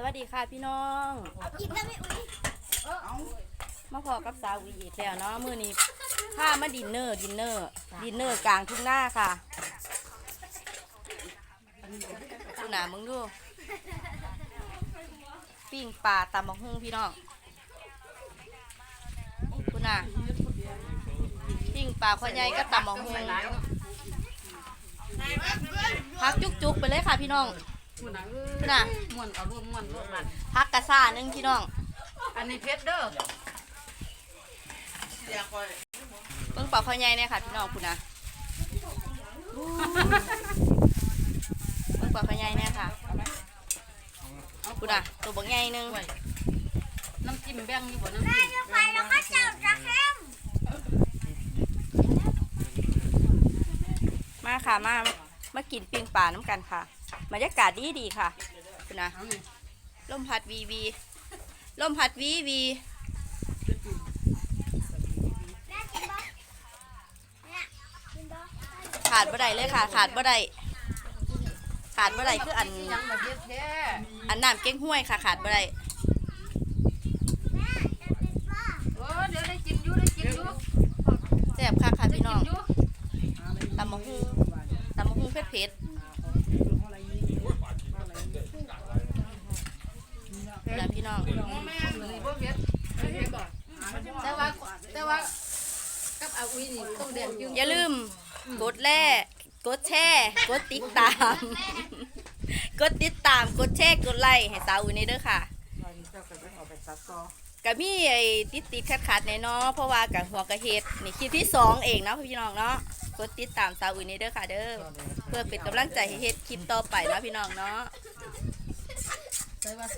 สวัสดีค่ะพี่น้องกินได้ไหมอุ้ยมาพอกับสาวอีอีกแล้วเนาะมื้อนี้พามาดินเนอร์ดินเนอร์ดินเนอร์กลางทุ่งหน้าค่ะดูหนามึงดูปิ้งปลาตำบักหุ่งพี่น้องคุณน่ะปิ้งปลาข้อใหญ่ก็ตำบักหุ่งพักจุกๆไปเลยค่ะพี่น้อง คุณน่ะคุณน่ะ ม่วนเอาร่วมม่วนร่วมมันพักกระซ่าหนึงพี่น้องอันนี้เพชรเด้อเบิ่งปลาข้อใหญ่เนี่ยค่ะพี่น้องคุณน่ะเบิ่งปลาข้อใหญ่เนี่ยค่ะคุณน่ะตัวบักใหญ่หนึงไว้น้ำจิ้มแบ่งอยู่บ่น้ำจิ้มไปแล้วก็เจ้าจะเข้มมาค่ะมา มากินปิ้งปลาน้ำกันค่ะบรรยากาศดีดีค่ะคุณนะลมพัดวีวีลมพัดวีวีขาดบ่ได้เลยค่ะ ขาดบ่ได้ขาดบ่ได้คืออันอันน้ำเก้งห้วยค่ะ ขาดบ่ได้ แม่จะกินบ่ โอ้เดี๋ยวได้กินอยู่ได้กินอยู่ แซ่บค่ะค่ะ ได้ พี่ กิ น้อน ง อยู่ ตำมะฮุ่งตำมะฮุ่งเผ็ดเผ็ด นะพี่น้องแม่นี่บ่เพชรเพชรบ่แต่ว่าแต่ว่ากับอาอุ้ยนี่ต้องแดงอยู่อย่าลืมกดแร่กดแชร์กดติดตาม กดติดตามกดแชร์กดไลค์ให้สาวอุ่นนี่เด้อค่ะเจ้าก็จะเอาไปตัดต่อก็มีไอ้ติดติดขัดขัดๆแน่เนาะเพราะว่ากับหัวกระเฮ็ดนี่คลิปที่สองเองเนาะพี่น้องเนาะกดติดตามสาวอุ่นนี่เด้อค่ะเด้อเพื่อเป็นกำลังใจให้เฮ็ดคลิปต่อไปเนาะพี่น้องเนาะ bye-bye